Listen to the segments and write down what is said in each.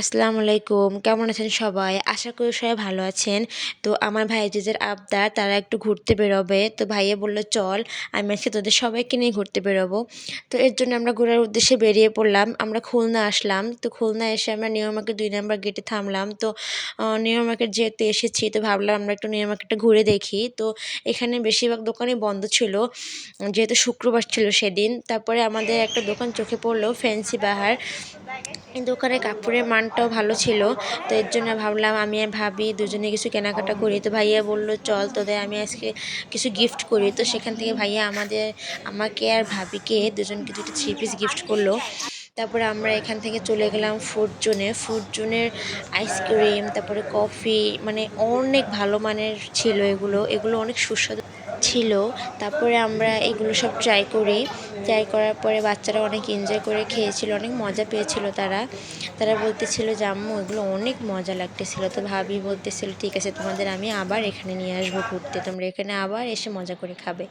আসসালামু আলাইকুম। কেমন আছেন সবাই? আশা করি সবাই ভালো আছেন। তো আমার ভাই ভাইজিদের আবদার, তারা একটু ঘুরতে বেরোবে। তো ভাইয়ে বলল, চল, আমি আজকে তোদের সবাইকে নিয়ে ঘুরতে বেরোবো। তো এর জন্য আমরা ঘোরার উদ্দেশ্যে বেরিয়ে পড়লাম। আমরা খুলনা আসলাম। তো খুলনা এসে আমরা নিউ মার্কেট দুই নম্বর গেটে থামলাম। তো নিউ মার্কেট যেহেতু এসেছি, তো ভাবলাম আমরা একটু নিউ মার্কেটটা ঘুরে দেখি। তো এখানে বেশিরভাগ দোকানই বন্ধ ছিল, যেহেতু শুক্রবার ছিল সেদিন। তারপরে আমাদের একটা দোকান চোখে পড়ল, ফ্যান্সি বাহার। দোকানে কাপড়ের মানটাও ভালো ছিল। তো এর জন্য ভাবলাম আমি আর ভাবি দুজনে কিছু কেনাকাটা করি। তো ভাইয়া বলল, চল তোদের আমি আজকে কিছু গিফট করি। তো সেখান থেকে ভাইয়া আমাদের, আমাকে আর ভাবিকে দুজনকে দুটো থ্রি পিস গিফট করল। তারপরে আমরা এখান থেকে চলে গেলাম ফুড জোনে ফুড জোনের আইসক্রিম তারপরে কফি মানে অনেক ভালো মানের ছিল এগুলো। এগুলো অনেক সুস্বাদু। ছিল। তারপরে আমরা এগুলো সব ট্রাই করি। ট্রাই করার পরে বাচ্চারা অনেক এনজয় করে খেয়েছিল, অনেক মজা পেয়েছিল তারা। তারা বলতেছিল যে, আম্মু, এগুলো অনেক মজা লাগতেছিল। তো ভাবি বলতেছিল, ঠিক আছে, তোমাদের আমি আবার এখানে নিয়ে আসব ঘুরতে। তোমরা এখানে আবার এসে মজা করে খাবে।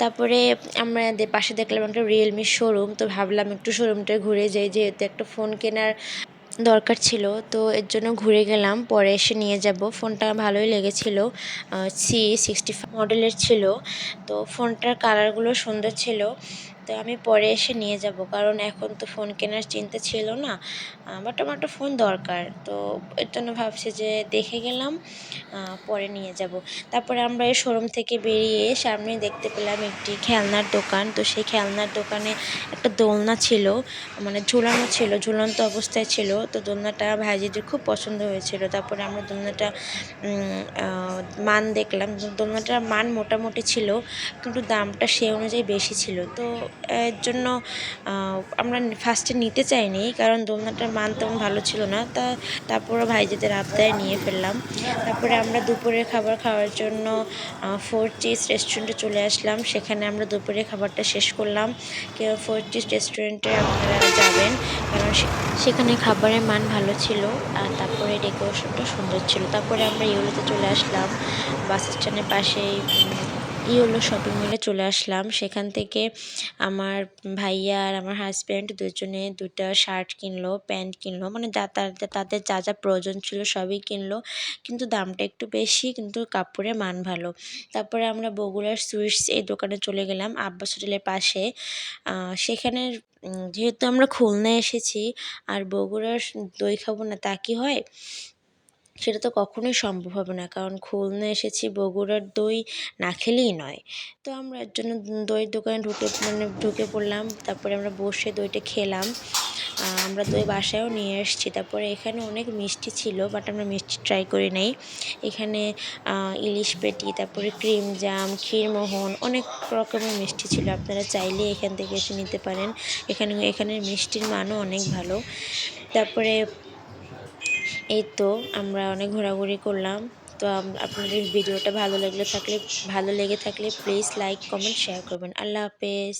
তারপরে আমরা পাশে দেখলাম একটা রিয়েলমির শোরুম তো ভাবলাম একটু শোরুমটা ঘুরে যাই, যেহেতু একটা ফোন কেনার দরকার ছিল। তো এর জন্য ঘুরে গেলাম, পরে এসে নিয়ে যাব। ফোনটা ভালোই লেগেছিল সি সিক্সটি মডেলের ছিল, তো ফোনটার কালারগুলো সুন্দর ছিল, তো আমি পরে এসে নিয়ে যাব, কারণ এখন তো ফোন কেনার চিন্তা ছিল না বাট আমার একটা ফোন দরকার, তো এর জন্য ভাবছি যে দেখে গেলাম পরে নিয়ে যাব। তারপরে আমরা এই শোরুম থেকে বেরিয়ে সামনে দেখতে পেলাম একটি খেলনার দোকান, তো সেই খেলনার দোকানে একটা দোলনা ছিল মানে ঝুলানো ছিল, ঝুলন্ত অবস্থায় ছিল, তো দোলনাটা ভাইজিদের খুব পছন্দ হয়েছিল, তারপরে আমরা দোলনাটা মান দেখলাম, দোলনাটার মান মোটামুটি ছিল, কিন্তু দামটা সে অনুযায়ী বেশি ছিল। তো এর জন্য আমরা ফার্স্টে নিতে চাইনি, কারণ দোলনাটার মান তেমন ভালো ছিল না। তা তারপরে ভাইজিদের আবদায় নিয়ে ফেললাম। তারপরে আমরা দুপুরের খাবার খাওয়ার জন্য ফোর চিজ রেস্টুরেন্টে চলে আসলাম। সেখানে আমরা দুপুরের খাবারটা শেষ করলাম। কেউ ফোর চিজ রেস্টুরেন্টে আপনারা যাবেন, কারণ সেখানে খাবারের মান ভালো ছিল, আর তারপরে ডেকোরেশনটা সুন্দর ছিল। তারপরে আমরা ইউলোতে চলে আসলাম, বাস স্ট্যান্ডের পাশেই ইয়োলো শপিং মলে চলে আসলাম। সেখান থেকে আমার ভাইয়া আর আমার হাজব্যান্ড দুজনে দুটা শার্ট কিনলো প্যান্ট কিনলো মানে যা তাদের যা যা প্রয়োজন ছিল সবই কিনলো। কিন্তু দামটা একটু বেশি, কিন্তু কাপড়ের মান ভালো। তারপরে আমরা বগুড়ার সুইটস এই দোকানে চলে গেলাম আব্বাস হোটেলের পাশে। সেখানে যেহেতু আমরা খুলনা এসেছি, আর বগুড়ার দই খাব না তা কি হয়? সেটা তো কখনোই সম্ভব হবে না। কারণ খুলনা এসেছি বগুড়ার দই না খেলেই নয়। তো আমরা এর জন্য দইয়ের দোকানে ঢুকে মানে ঢুকে পড়লাম। তারপরে আমরা বসে দইটা খেলাম। আমরা দই বাসায়ও নিয়ে এসেছি তারপরে এখানে অনেক মিষ্টি ছিল, বাট আমরা মিষ্টি ট্রাই করি নাই। এখানে ইলিশ পেটি, তারপরে ক্রিম জাম ক্ষীরমোহন অনেক রকমের মিষ্টি ছিল। আপনারা চাইলে এখান থেকে এসে নিতে পারেন। এখানে, এখানের মিষ্টির মানও অনেক ভালো। তারপরে এই তো আমরা অনেক ঘোরাঘুরি করলাম। তো আপনাদের ভিডিওটা ভালো লাগলে থাকলে, ভালো লেগে থাকলে প্লিজ লাইক কমেন্ট শেয়ার করবেন। আল্লাহ হাফেজ।